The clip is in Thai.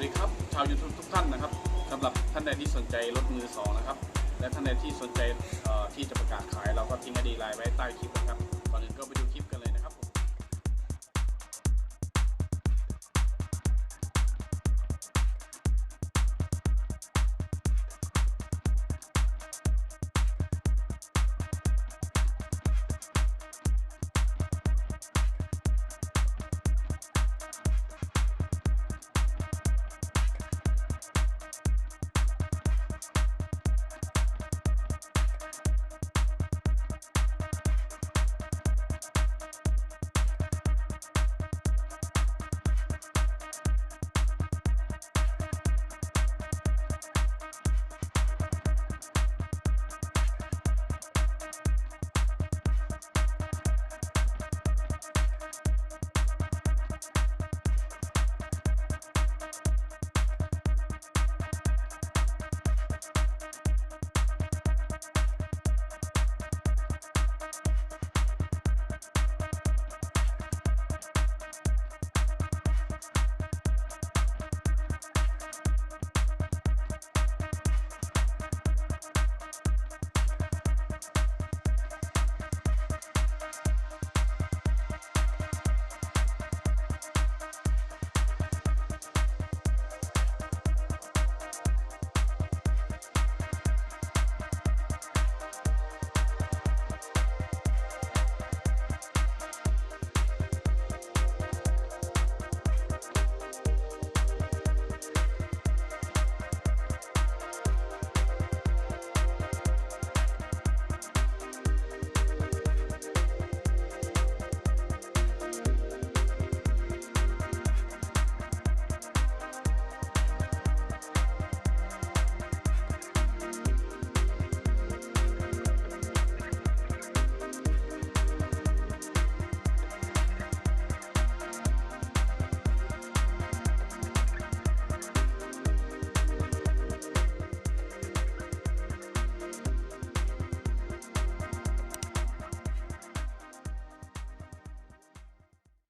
วัสดีครับชาวยูทูบทุกท่านนะครับสำหรับท่านใดที่สนใจรถมือสองนะครับ และท่านใดที่สนใจที่จะประกาศขายเราก็ทิ้งไอดีไลน์ไว้ใต้คลิปนะครับก่อนอื่นก็ไปดูคลิปกัน